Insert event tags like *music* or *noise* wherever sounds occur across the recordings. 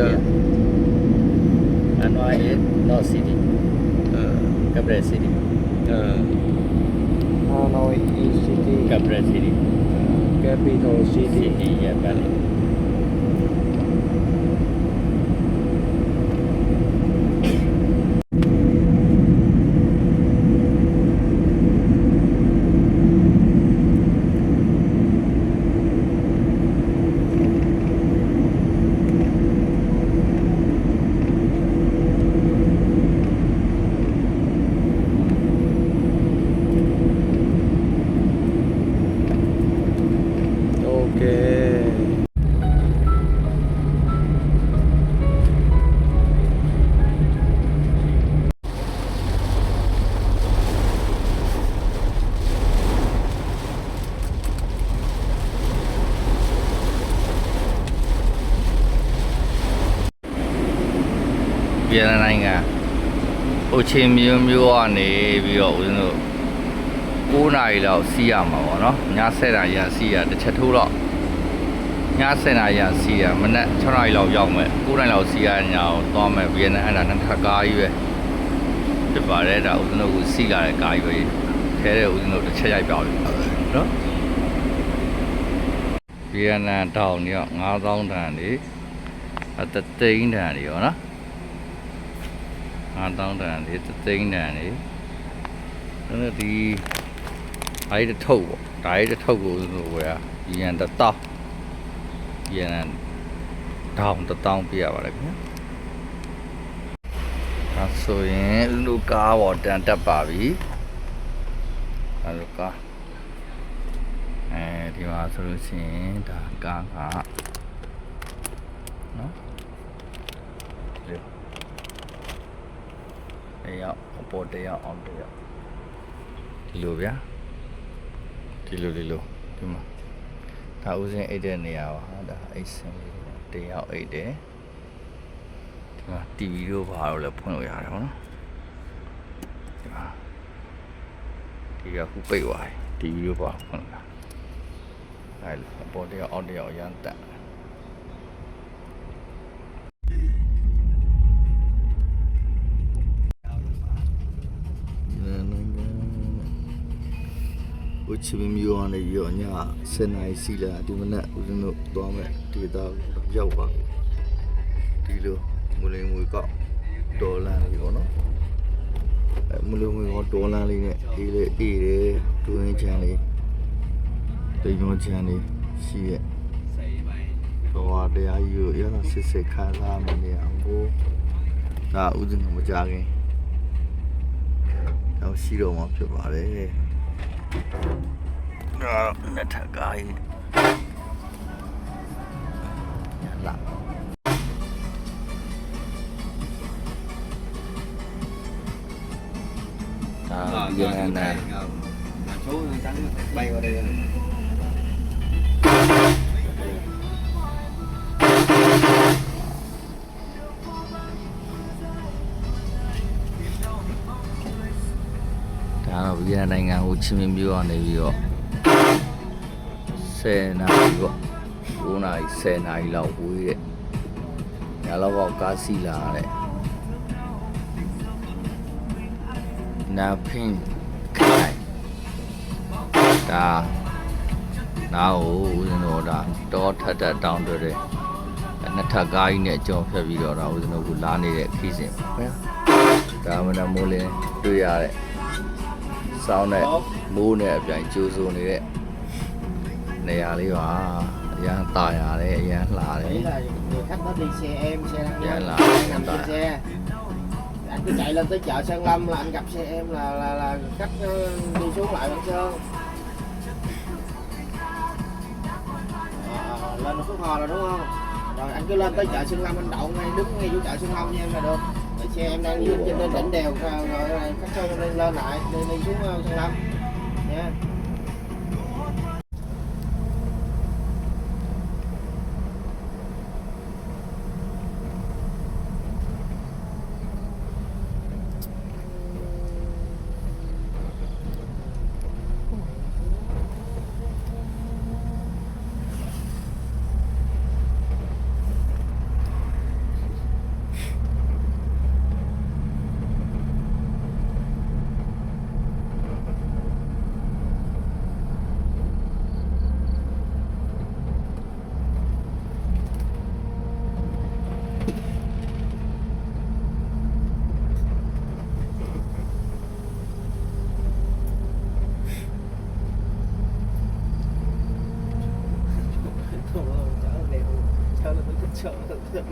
Yeah. Hanoi is North City Uh, Capital City uh, Hanoi is city Capital City capital city City yeah Bali အိုချင်မျိုးမျိုးကနေပြီးတော့ဦးဇင်းတို့9နာရီလောက်စီးရမှာပေါ့နော်ည7နာရီရစီးရတစ်ချက်ထိုးတော့ည7နာရီရစီးရမနက်6နာရီလောက်ရောက်မယ်9နာရီလောက်စီးရညအောင်သွားမယ်ဗီယက်နမ်အဲ့ဒါနှစ်ထပ်ကားကြီးပဲဖြစ်ပါတယ်ဒါဦးဇင်းတို့ကစီးလာတဲ့ကားကြီးပဲခဲတဲ့ဦးဇင်းတို့တစ်ချက်ရိုက်ပြအောင်နော်ဗီယက်နမ်တောင်ည9000တန်နေအတသိန်းတန်နေရောနော် ငါတောင်းတန်လေသသိန်းတန်လေအဲ့ဒါဒီအိုက်တထုတ်ပေါ့ဒါအိုက်တထုတ်ကိုဆိုဝယ်ရန်တတောင်းရန်တောင်းတတောင်းပြရပါလေခင်ဗျာဒါဆိုရင်လူကားပေါ်တန်တက်ပါပြီအဲ့လိုကားအဲဒီမှာဆိုလို့ရှိရင်ဒါကားကနော်ဒီ တယောက်အပေါ်တယောက်အောင်တယောက်ဒီလိုဗျာဒီလိုဒီလိုဒီမှာဒါဥစဉ်အိတ်တဲ့နေရာပါဟာဒါအိတ်စင်လေးတယောက်အိတ်တယ်ဒီမှာ TV တို့ဘာလို့လဲဖွင့်လို့ရတယ်ဟုတ်နော်ဒီမှာဒီကခုပိတ်သွားတယ် TV တို့ဘာဖွင့်လို့ရအဲလိုအပေါ်တယောက်အောက်တယောက်ရမ်းတက် ဝချီမမျိုးအနေရောည7နိုင်စီလာဒီမနက်ဦးဇင်းတို့သွားမဲ့ဒေတာရောက်ပါဒီလိုမူလင်ငွေကောက်ဒေါ်လာလေးပေါ့နော်အဲမူလင်ငွေကောဒေါ်လာလေးနဲ့အေးလေအေးတယ်ဒူရင်းချန်လေးတိမ်ရောချန်လေးရှိရဲ့ဘောတရားကြီးကိုရတာစစ်စစ်ခါစားမနေအောင်ကိုဒါဦးဇင်းကမကြခင်တော့ရှိတော့မှဖြစ်ပါတယ်။ နော်နှစ်ထပ်ကားကြီးလာဒါဒီကနေ့ số trắng bay qua đây ဗီယက်နမ်နိုင်ငံဟိုချီမင်းမြို့ကနေပြီးတော့10နာရီပေါ့9နာရီ10နာရီလောက်ဝေးတဲ့ညလောက်ပေါက်ကားစီးလာတဲ့နာဖင်းခိုင်ဒါနားကိုဦးဇင်းတို့ဒါတောထက်ထက်တောင်းတွေ့တယ်နှစ်ထပ်ကားကြီးနဲ့ကြော်ဖြတ်ပြီးတော့ဒါဦးဇင်းတို့ကလာနေတဲ့ခီးစဉ်ပါဗျာဒါမှလည်းမိုးလင်းတွေ့ရတဲ့ စောင်းနဲ့မိုးနဲ့အပြိုင်ကျိုးစိုးနေတဲ့နေရာလေးပါအရန်ตายရတယ်အရန်လှတယ် đấy là người khách nó đi xe em xe đang Dạ lên là anh nằm hiện tại. trên xe anh cứ chạy lên tới chợ Sơn Lâm là anh gặp xe em là là là khách ờ, đi xuống lại Văn Sơn Ờ, lên một phút hò rồi đúng không rồi anh cứ lên tới chợ Sơn Lâm anh đậu ngay đứng ngay chỗ chợ Sơn Lâm nha em là được rồi xe em đang đi trên đỉnh đèo rồi các khách lên lên lại đi, đi xuống ờ, Sơn Lâm. Nha.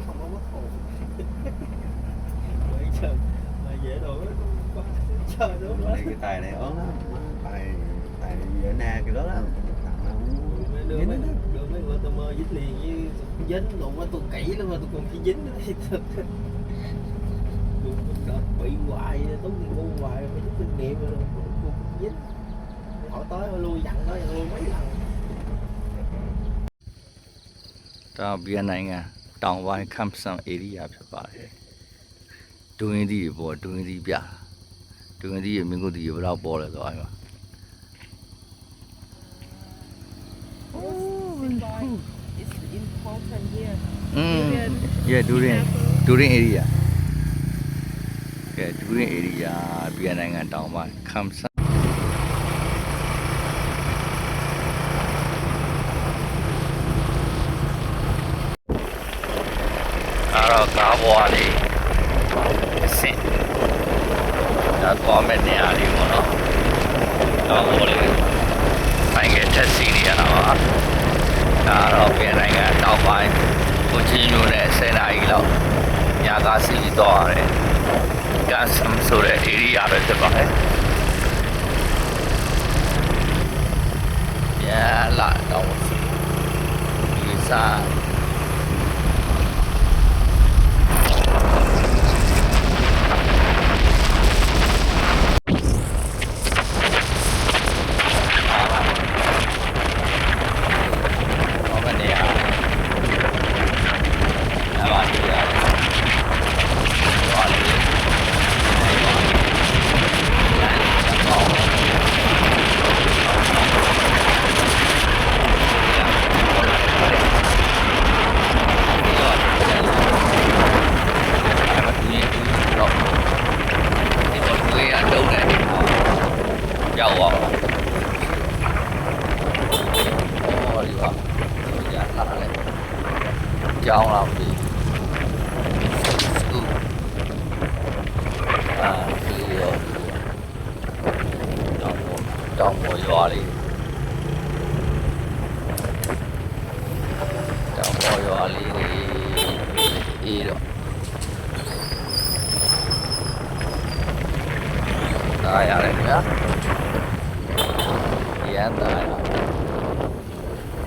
Không có mất hồn. Bây giờ mà dễ đồ nó chơi đúng này cái tài này ớn lắm tài tài ở na cái đó lắm. Đưa mấy đưa mấy người tôi mơ dính liền như dính luôn á tôi kỹ lắm mà tôi còn chỉ dính nữa đợt bị hoài tốn tiền ngu hoài phải chút kinh nghiệm rồi dính. Hỏi tới lui dặn nó lui mấy lần ဒါဗီယက်နိုင်ငံတောင်ပိုင်းခမ်ဆန်ဧရိယာဖြစ်ပါတယ်ဒူရင်းသီးတွေပေါ်ဒူရင်းသီးပြတာဒူရင်းသီးရမင်းကိုသီးရဘယ်တော့ပေါ်လဲဆိုအဲ့မှာ It's important here. อืม yeah ဒူရင်းဒူရင်းဧရိယာကဲဒူရင်းဧရိယာဗီယက်နိုင်ငံတောင်ပိုင်းခမ်ဆန်အဲ့တော့ကား ပေါ်ကနေအဆင့်ဒါပေါ်မဲ့နေရာလေးပေါ့နော်တော့ဟိုလေဆိုင်ကတက်စီနေရတာပါဒါတော့ပြန်နိုင်ငံတောက်ပိုင်းကိုချင်းမျိုးနဲ့10နာရီလောက်ညကားစီတော့ရတယ်ကန်ဆမ်ဆိုတဲ့ area ပဲဖြစ်ပါတယ်ပြန်လာတော့ဒီစား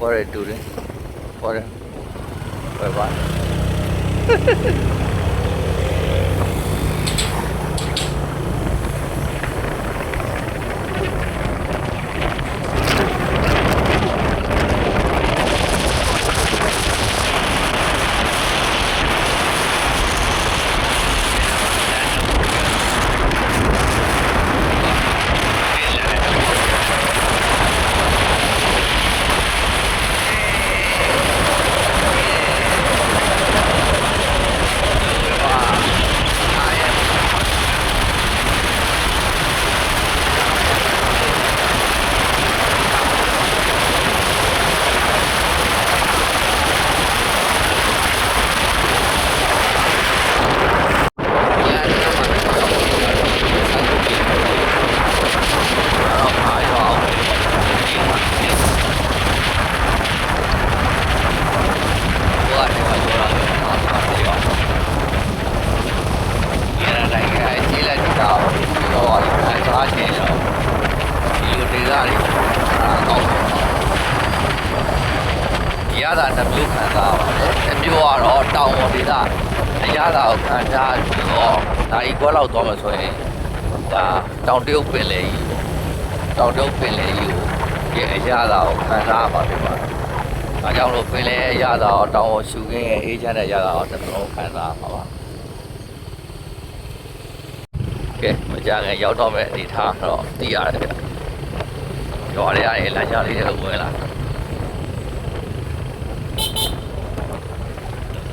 for a tourist, for a, for a. *laughs* တော့တောင်ပေါ်ဒေသအရသာကိုခံစားပြီးတော့ဒါဤကွက်လောက်သွားမှဆိုရင်ဒါတောင်တရုတ်ပင်လေကြီးတောင်တရုတ်ပင်လေကြီးကိုရဲ့အရသာကိုခံစားရပါဖြစ်ပါတယ်။အဲကြောင့်လို့ပင်လေအရသာကိုတောင်ပေါ်ရှူခင်းရဲ့အေးချမ်းတဲ့အရသာကိုတစ်လုံးခံစားရပါပါ။ကဲမကြခင်ရောက်တော့မဲ့အနေထားတော့သိရတယ်ဗျ။ရွာလေးရရင်လမ်းကြားလေးတွေဝင်လာတယ်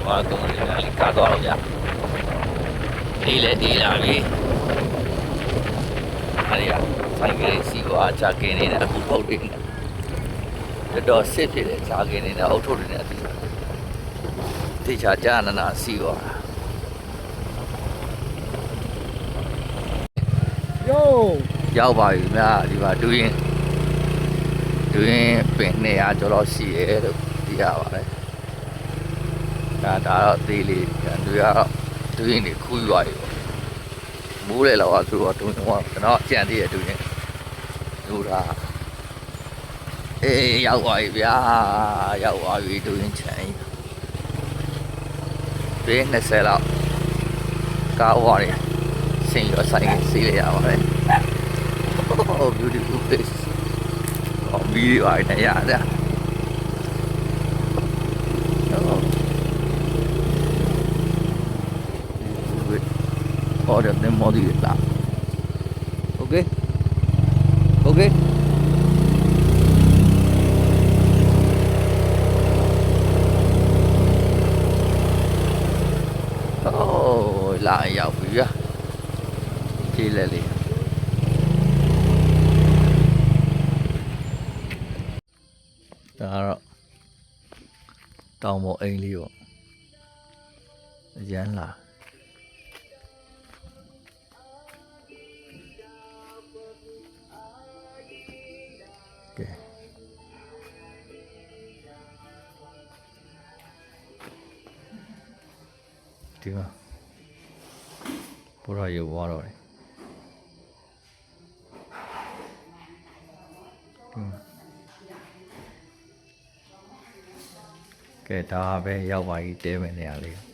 ဘာကုန်းလေးလည်းကားတော့လို့ရဒီလေဒီလာပြီအဲ့ဒီကဆိုင်ကလေးစီကွာချာကင်းနေတဲ့အခုပုတ်နေတယ်တော်တော်စစ်ဖြစ်တယ်ချာကင်းနေတဲ့အုတ်ထုတ်နေတဲ့အတီတေချာကြာနနာစီကွာ Yo ရောက်ပါပြီမြဒီမှာဒူရင်ဒူရင်ပင်200ကျော်တော့ရှိရဲလို့သိရပါတယ် ဒါဒါဒါတော့သေးလေးသူကတော့သူရင်နေခူးရွာပြီပေါ့မိုးလေလောက်ဆိုတော့တုံးတော့ကျွန်တော်ကြံသေးတယ်သူရင်လူတာအေးရောက်သွားပြီဗျာရောက်သွားပြီသူရင်ချမ်းပြေး20လောက်ကားဝါရီစင်ရဆိုင်စီးရရပါတယ် Oh beautiful place ဟောဘီးပါနေရတ ഓരോരുത്തരും മോദി കിട്ടാം okay okay ôi, lại vào phía chi là liền. Rồi tao một anh liều. Là က်ပြီဗျာကြည့်လက်လေးဒါကတော့တောင်ပေါ်အိမ်လေးပေါ့အရန်လာကဲဒီမှာဘုရားရုပ်သွားတော့တယ်ဒီမှာကဲဒါပဲရောက်ပါပြီတဲမယ်နေရာလေး